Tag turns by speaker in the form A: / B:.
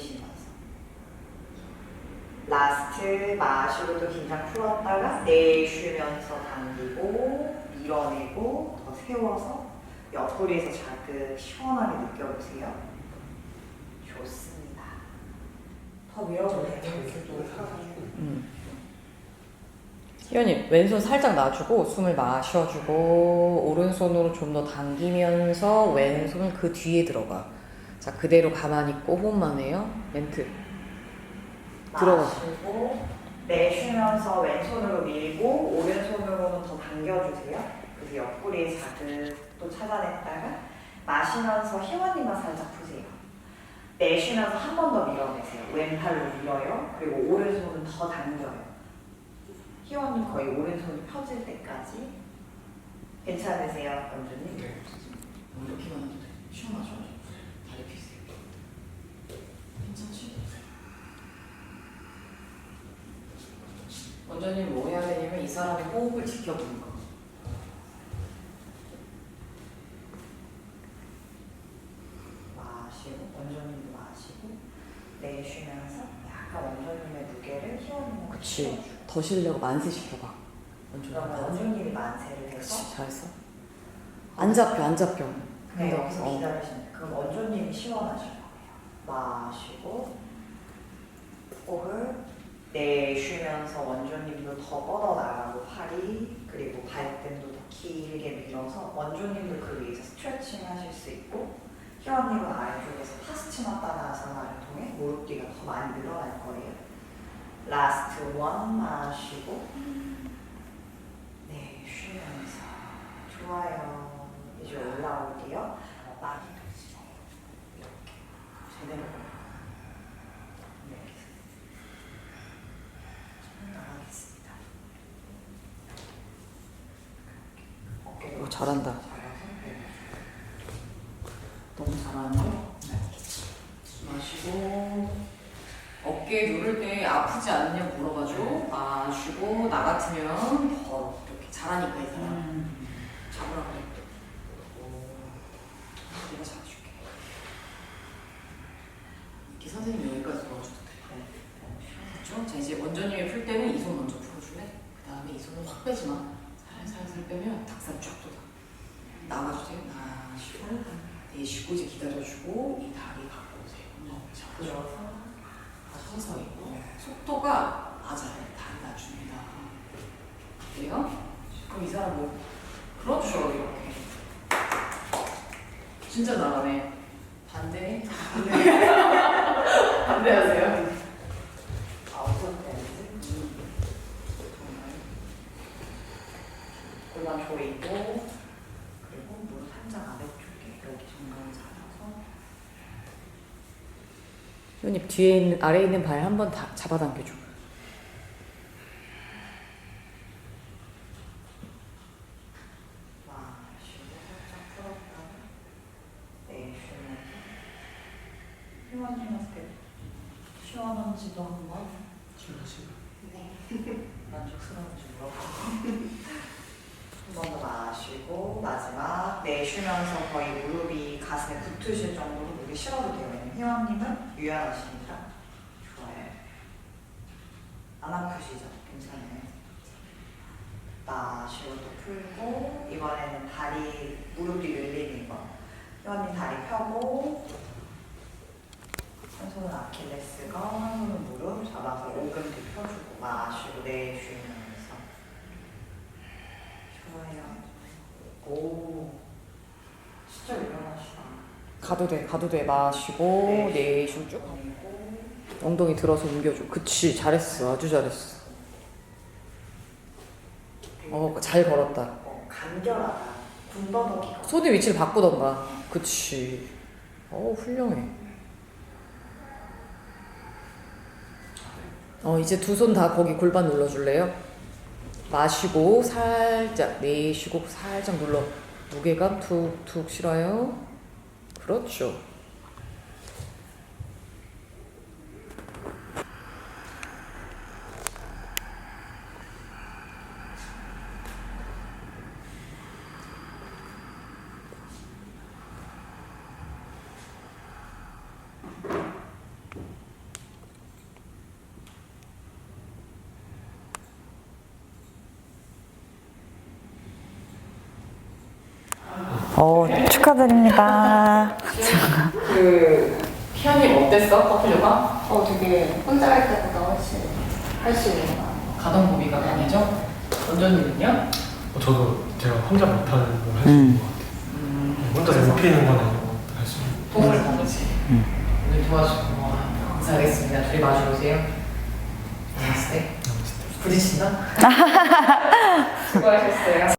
A: 돌리시면서 라스트 마시고 또 긴장 풀었다가 내쉬면서 당기고 밀어내고 더 세워서 옆구리에서 자극 시원하게 느껴보세요. 좋습니다. 더 밀어도
B: 음. 희연이 왼손 살짝 놔주고 숨을 마셔주고 오른손으로 좀 더 당기면서 왼손을 그 뒤에 들어가. 자 그대로 가만히 있고 호흡만 해요. 멘트. 들어가.
A: 마시고 내쉬면서 왼손으로 밀고 오른손으로는 더 당겨주세요. 그래서 옆구리에 자극도 찾아냈다가 마시면서 희원이만 살짝 푸세요. 내쉬면서 한 번 더 밀어내세요. 왼팔로 밀어요. 그리고 오른손은 더 당겨요. 희원이 거의 오른손이 펴질 때까지 괜찮으세요, 원주님?
C: 네.
A: 이렇게만 해도 돼. 시원하죠?
B: 원장님 뭐 해야 되냐면 이 사람의 호흡을 지켜보는 거.
A: 마시고 원전님도 마시고 내쉬면서 약간 원전님의 무게를 희원님한테
B: 그치.
A: 실어주고.
B: 더 실려고 만세 시켜봐.
A: 그러면
B: 원장.
A: 원전님이 만세를 해서
B: 그렇지 잘했어. 안 잡혀 안 잡혀.
A: 네,
B: 근데
A: 여기서
B: 어.
A: 그럼 원전님이 시원하실 거예요. 마시고 호흡을 내쉬면서 원조님도 더 뻗어나가고 팔이 그리고 발등도 더 길게 밀어서 원조님도 그 위에서 스트레칭 하실 수 있고 희원님은 아래쪽에서 파스치마따나아사나를 통해 무릎 뒤가 더 많이 늘어날 거예요. 라스트 원 마시고 내쉬면서 좋아요. 이제 올라올게요. 제대로 나가겠습니다.
B: 오, 잘한다. 너무 잘하는데? 마시고 어깨 누를 때 아프지 않냐 물어봐줘 마시고 나 같으면 더 이렇게 잘하니까 이 사람 잡으라 그래 내가 잡아줄게 이렇게 선생님 여기까지 도와줘도 돼 됐죠? 자 이제 원장님이 풀 때는 이 손 먼저 풀어줄래? 그 손을 확 빼지 마 살살살 빼면 닭살 쫙 돋아. 나와주세요. 나시고. 내쉬고 이제 기다려주고 이 다리 갖고 오세요.
A: 들어서.
B: 서서히. 속도가 맞아요. 낮춥니다. 그래요? 그럼 이 사람 뭐 그렇죠 이렇게 진짜 나가네 반대 반대 반대하세요
A: 아웃 댄스 정말 골반 조이고 그리고 무릎 한장
B: 현입 뒤에 있는 아래에 있는 발 한 번 다 잡아당겨줘.
A: 마시고 살짝 풀었다가 내쉬면서 희원님한테 시원한지도 한번 네. 만족스러운지 물어보고 한 번 더 마시고 마지막 내쉬면서 거의 무릎이 가슴에 붙으실 정도로 무릎이 실어도 돼요. 왜냐면 희원님은 유연하십니다. 좋아요. 안 아프시죠? 괜찮아요. 마시고 또 풀고 이번에는 다리 무릎 뒤 늘리는 거. 희원님 다리 펴고 한 손은 아킬레스건, 한 손은 무릎 잡아서 오금 뒤 펴주고 마시고 내쉬면서 좋아요. 오, 진짜 유연하시다.
B: 가도 돼 가도 돼 마시고
A: 네.
B: 내쉬고 쭉
A: 그리고
B: 엉덩이 들어서 옮겨줘. 그치 잘했어. 아주 잘했어. 어 잘 걸었다.
A: 어, 간결하다. 군더더기가.
B: 손의 위치를 바꾸던가. 그치. 어 훌륭해. 어 이제 두 손 다 거기 골반 눌러줄래요? 마시고 살짝 내쉬고 살짝 눌러. 무게감 툭툭 실어요 그렇
C: 어, 축하드립니다.
B: 그 희연님 어땠어? 커플 요가?
D: 어, 되게 혼자 할 때보다 훨씬 할 수 있는 것 같아요.
B: 가동 범위가 많이죠? 원조님은요?
E: 어, 저도 제가 혼자 못하는 걸 할 수 있는 것 같아요.
B: 음,
E: 혼자서 못 피는 건 아니고 할수 있는
B: 도움을 본 거지. 오늘 도와주고 뭐, 감사하겠습니다. 둘이 마주보세요. 나스테. 부딪힌다? 수고하셨어요.